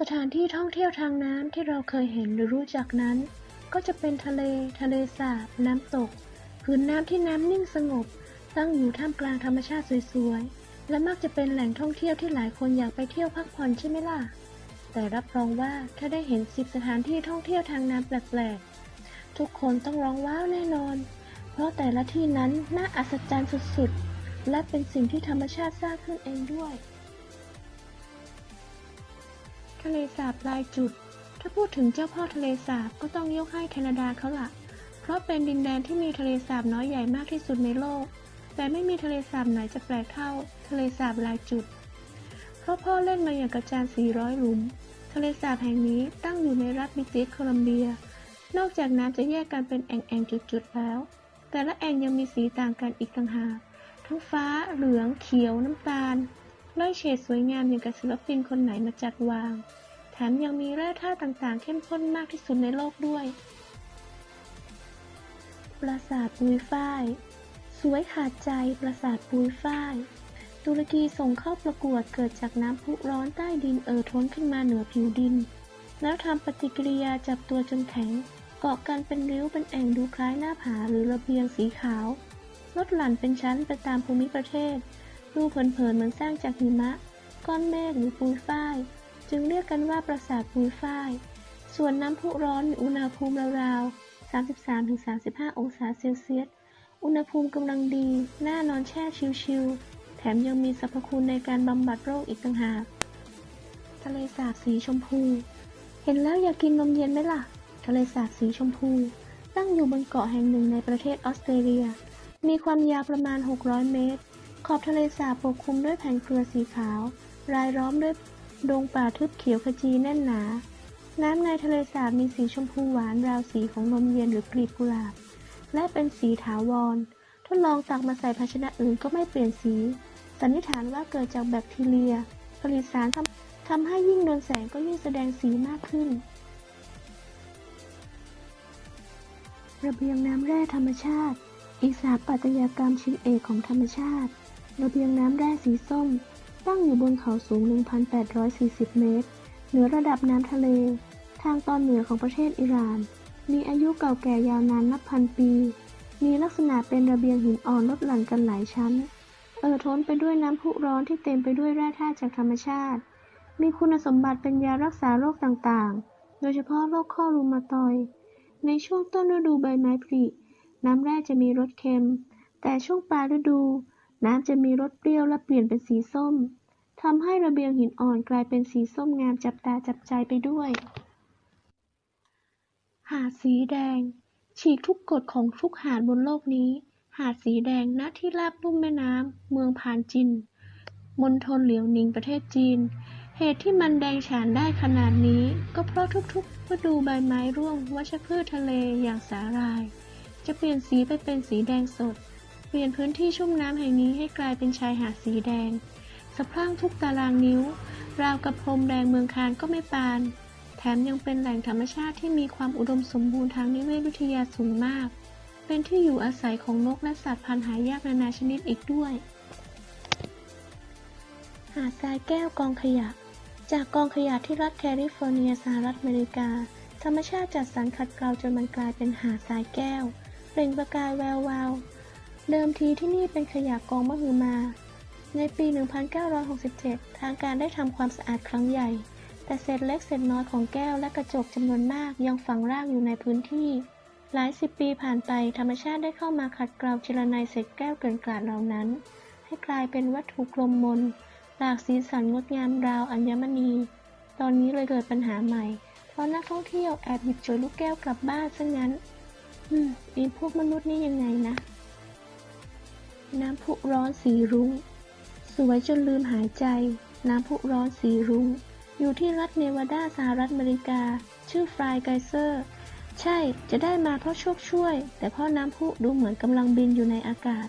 สถานที่ท่องเที่ยวทางน้ำที่เราเคยเห็นหรือรู้จักนั้น ก็จะเป็นทะเล ทะเลสาบ น้ำตก พื้นน้ำที่น้ำนิ่งสงบ ตั้งอยู่ท่ามกลางธรรมชาติสวยๆ และมักจะเป็นแหล่งท่องเที่ยวที่หลายคนอยากไปเที่ยวพักผ่อนใช่ไหมล่ะ แต่รับรองว่าถ้าได้เห็นสิบสถานที่ท่องเที่ยวทางน้ำแปลกๆ ทุกคนต้องร้องว้าวแน่นอน เพราะแต่ละที่นั้นน่าอัศจรรย์สุดๆ และเป็นสิ่งที่ธรรมชาติสร้างขึ้นเองด้วย ทะเลสาบลายจุด ถ้าพูดถึงเจ้าพ่อทะเลสาบก็ต้องยกให้แคนาดาเขาละเพราะเป็นดินแดนที่มีทะเลสาบน้อยใหญ่มากที่สุดในโลก แต่ไม่มีทะเลสาบไหนจะแปลกเท่า ทะเลสาบลายจุด เพราะพ่อเล่นมาอย่างกระจาน400 หลุม ทะเลสาบแห่งนี้ตั้งอยู่ในรัฐบิติชโคลัมเบีย นอกจากน้ำจะแยกกันเป็นแอ่งๆจุดๆแล้ว แต่ละแอ่งยังมีสีต่างกันอีกต่างหาก ทั้งฟ้า เหลือง เขียว น้ำตาล ไล่เฉดสวยงามอย่างกับศิลปินคนไหนมาจัดวาง แถมยังมีแร่ธาตุต่างๆ เข้มข้นมากที่สุดในโลกด้วย ปราสาทปุยฝ้าย สวยขาดใจปราสาทปุยฝ้ายตุรกีส่งเข้าประกวดเกิดจากน้ำพุร้อนใต้ดินเอ่อท้นขึ้นมาเหนือผิวดิน แล้วทำปฏิกิริยาจับตัวจนแข็ง เกาะกันเป็นริ้วเป็นแอ่งดูคล้ายหน้าผาหรือระเบียงสีขาว ลดหลั่นเป็นชั้นไปตามภูมิประเทศ ดูเผินๆเหมือนสร้างจากหิมะ ก้อนเมฆหรือปุยฝ้าย จึงเรียกกันว่าปราสาทปุยฝ้าย ส่วนน้ำพุร้อนมีอุณหภูมิราวๆ 33-35 องศาเซลเซียส อุณหภูมิกำลังดีน่านอนแช่ชิลๆแถมยังมีสรรพคุณในการบำบัดโรคอีกต่างหาก ทะเลสาบสีชมพู เห็นแล้วอยากกินนมเย็นไหมล่ะ ทะเลสาบสีชมพู ตั้งอยู่บนเกาะแห่งหนึ่งในประเทศออสเตรเลีย มีความยาวประมาณ 600 เมตร ขอบทะเลสาบปกคลุมด้วยแผ่นเกลือสีขาว รายล้อมด้วยดงป่าทึบเขียวขจีแน่นหนา น้ำในทะเลสาบมีสีชมพูหวานราวสีของนมเย็นหรือกลีบกุหลาบ และเป็นสีถาวร ทดลองตักมาใส่ภาชนะอื่นก็ไม่เปลี่ยนสี สันนิษฐานว่าเกิดจากแบคทีเรีย ผลิตสารทำทำให้ยิ่งโดนแสงก็ยิ่งแสดงสีมากขึ้น ระเบียงน้ำแร่ธรรมชาติ อีกสถาปัตยกรรมชิ้นเอกของธรรมชาติ ระเบียงน้ำแร่สีส้ม ตั้งอยู่บนเขาสูง 1,840 เมตร เหนือระดับน้ำทะเล ทางตอนเหนือของประเทศอิหร่าน มีอายุเก่าแก่ยาวนานนับพันปี มีลักษณะเป็นระเบียงหินอ่อนลดหลั่นกันหลายชั้น เอ่อท้นไปด้วยน้ำพุร้อนที่เต็มไปด้วยแร่ธาตุจากธรรมชาติ มีคุณสมบัติเป็นยารักษาโรคต่างๆ โดยเฉพาะโรคข้อรูมาตอย ในช่วงต้นฤดูใบไม้ผลิน้ำแร่จะมีรสเค็ม แต่ช่วงปลายฤดู น้ำจะมีรสเปรี้ยวและเปลี่ยนเป็นสีส้มทำให้ระเบียงหินอ่อนกลายเป็นสีส้มงามจับตาจับใจไปด้วย หาดสีแดง ฉีกทุกกฎของทุกหาดบนโลกนี้ หาดสีแดงณที่ราบลุ่มแม่น้ำเมืองพานจินมณฑลเหลียวหนิงประเทศจีน เหตุที่มันแดงฉานได้ขนาดนี้ ก็เพราะทุกๆฤดูใบไม้ร่วงวัชพืชทะเลอย่างสาหร่าย จะเปลี่ยนสีไปเป็นสีแดงสด ปลี่ยนพื้นที่ชุ่มน้ำแห่งนี้ให้กลายเป็นชายหาดสีแดงสะพรั่งทุกตารางนิ้ว ราวกับพรมแดงเมืองคานก็ไม่ปาน แถมยังเป็นแหล่งธรรมชาติที่มีความอุดมสมบูรณ์ทางนิเวศวิทยาสูงมาก เป็นที่อยู่อาศัยของนกและสัตว์พันธุ์หายากนานาชนิดอีกด้วย หาดทรายแก้วกองขยะ จากกองขยะที่รัฐแคลิฟอร์เนียสหรัฐอเมริกา ธรรมชาติจัดสรรขัดเกลาจนมันกลายเป็นหาดทรายแก้ว เปล่งประกายแวววาว เดิมทีที่นี่เป็นขยะกองมหึมา ในปี 1967 ทางการได้ทำความสะอาดครั้งใหญ่ แต่เศษเล็กเศษน้อยของแก้วและกระจกจำนวนมากยังฝังรากอยู่ในพื้นที่ หลายสิบปีผ่านไปธรรมชาติได้เข้ามาขัดเกลาเจรไนเศษแก้วเกินกลาดเหล่านั้น ให้กลายเป็นวัตถุกลมมนหลากสีสันงดงามราวอัญมณี ตอนนี้เลยเกิดปัญหาใหม่ เพราะนักท่องเที่ยวแอบหยิบโจยลูกแก้วกลับบ้านซะงั้น อืมอีพวกมนุษย์นี่ยังไงนะ น้ำพุร้อนสีรุง้ง สวยจนลืมหายใจ น้ำพุร้อนสีรุง้ง อยู่ที่รัฐเนวาดาสหรัฐอเมริกา ชื่อฟรายไกเซอร์ ใช่ จะได้มาเพราะโชคช่วย แต่เพราะน้ำพุดูเหมือนกำลังบินอยู่ในอากาศ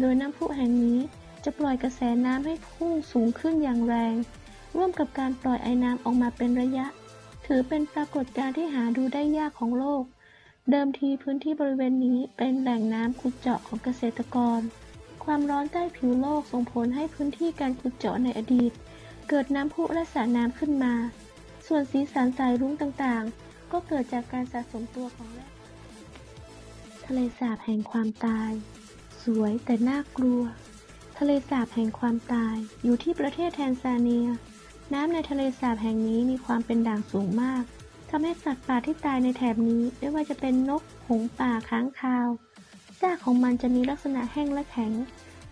โดยน้ำพุแห่งนี้จะปล่อยกระแสน้ำให้พุ่งสูงขึ้นอย่างแรง ร่วมกับการปล่อยไอ้น้ำออกมาเป็นระยะ ถือเป็นปรากฏการณ์ที่หาดูได้ยากของโลก เดิมทีพื้นที่บริเวณนี้เป็นแหล่งน้ำขุดเจาะของเกษตรกร ความร้อนใต้ผิวโลกส่งผลให้พื้นที่การขุดเจาะในอดีต เกิดน้ำพุและสระน้ำขึ้นมา ส่วนสีสันสายรุ้งต่างๆ ก็เกิดจากการสะสมตัวของแร่ทะเลสาบแห่งความตาย สวยแต่น่ากลัว ทะเลสาบแห่งความตายอยู่ที่ประเทศแทนซาเนีย น้ำในทะเลสาบแห่งนี้มีความเป็นด่างสูงมากทำให้สัตว์ป่าที่ตายในแถบนี้ไม่ว่าจะเป็นนก หงส์ป่า ค้างคาว ซากของมันจะมีลักษณะแห้งและแข็ง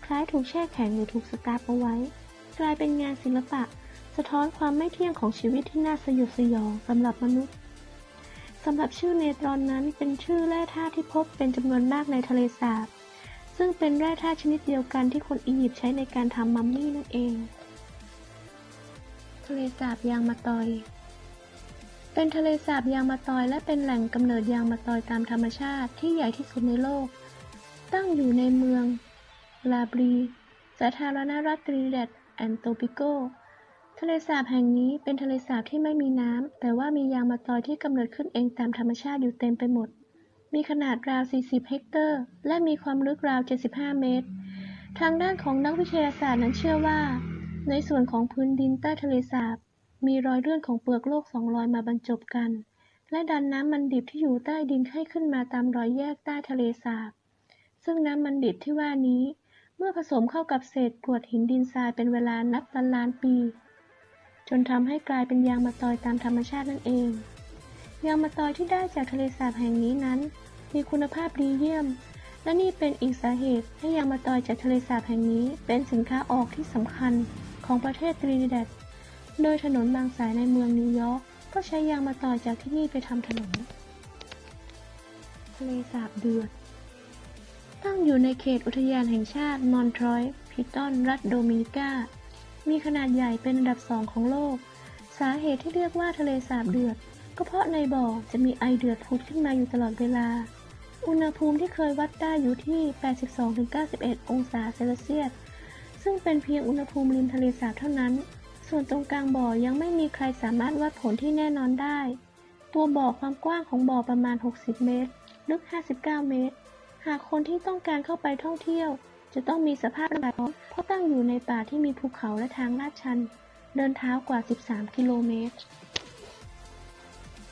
คล้ายถูกแช่แข็งหรือถูกสตาร์ฟเอาไว้ กลายเป็นงานศิลปะ สะท้อนความไม่เที่ยงของชีวิตที่น่าสยดสยองสำหรับมนุษย์สำหรับชื่อเนตรอนนั้นเป็นชื่อแร่ธาตุที่พบเป็นจำนวนมากในทะเลสาบ ซึ่งเป็นแร่ธาตุชนิดเดียวกันที่คนอียิปต์ใช้ในการทำมัมมี่นั่นเอง ทะเลสาบยางมาตอย เป็นทะเลสาบยางมาตอย และเป็นแหล่งกำเนิดยางมาตอยตามธรรมชาติที่ใหญ่ที่สุดในโลก ตั้งอยู่ในเมือง ลาบรี สาธารณรัฐตรินิแดดแอนโตปิโก ทะเลสาบแห่งนี้เป็นทะเลสาบที่ไม่มีน้ำ แต่ว่ามียางมาตอยที่กำเนิดขึ้นเองตามธรรมชาติอยู่เต็มไปหมด มีขนาดราว 40 เฮกเตอร์ และมีความลึกราว 75 เมตร ทางด้านของนักวิทยาศาสตร์นั้นเชื่อว่า ในส่วนของพื้นดินใต้ทะเลสาบ มีรอยเลื่อนของเปลือกโลกสองรอยมาบรรจบกัน และดันน้ำมันดิบที่อยู่ใต้ดินให้ขึ้นมาตามรอยแยกใต้ทะเลสาบ ซึ่งน้ำมันดิบที่ว่านี้ เมื่อผสมเข้ากับเศษกรวดหินดินทรายเป็นเวลานับล้านล้านปี จนทำให้กลายเป็นยางมะตอยตามธรรมชาตินั่นเอง ยางมะตอยที่ได้จากทะเลสาบแห่งนี้นั้น มีคุณภาพดีเยี่ยม และนี่เป็นอีกสาเหตุให้ยางมะตอยจากทะเลสาบแห่งนี้ เป็นสินค้าออกที่สำคัญของประเทศตรินิแดดโดยถนนบางสายในเมืองนิวยอร์กก็ใช้ยางมะตอยจากที่นี่ไปทำถนนทะเลสาบเดือด ตั้งอยู่ในเขตอุทยานแห่งชาติมอนทรอยพิตอนรัฐโดมินิกา มีขนาดใหญ่เป็นอันดับสองของโลก สาเหตุที่เรียกว่าทะเลสาบเดือด ก็เพราะในบ่อจะมีไอเดือดพุดขึ้นมาอยู่ตลอดเวลา อุณหภูมิที่เคยวัดได้อยู่ที่ 82-91 องศาเซลเซียส ซึ่งเป็นเพียงอุณหภูมิริมทะเลสาบเท่านั้น ส่วนตรงกลางบ่อยังไม่มีใครสามารถวัดผลที่แน่นอนได้ ตัวบ่อความกว้างของบ่อประมาณ 60 เมตร ลึก 59 เมตร หากคนที่ต้องการเข้าไปท่องเที่ยว จะต้องมีสภาพร่างกายพร้อมเพราะตั้งอยู่ในป่าที่มีภูเขาและทางลาดชัน เดินเท้ากว่า 13 กิโลเมตร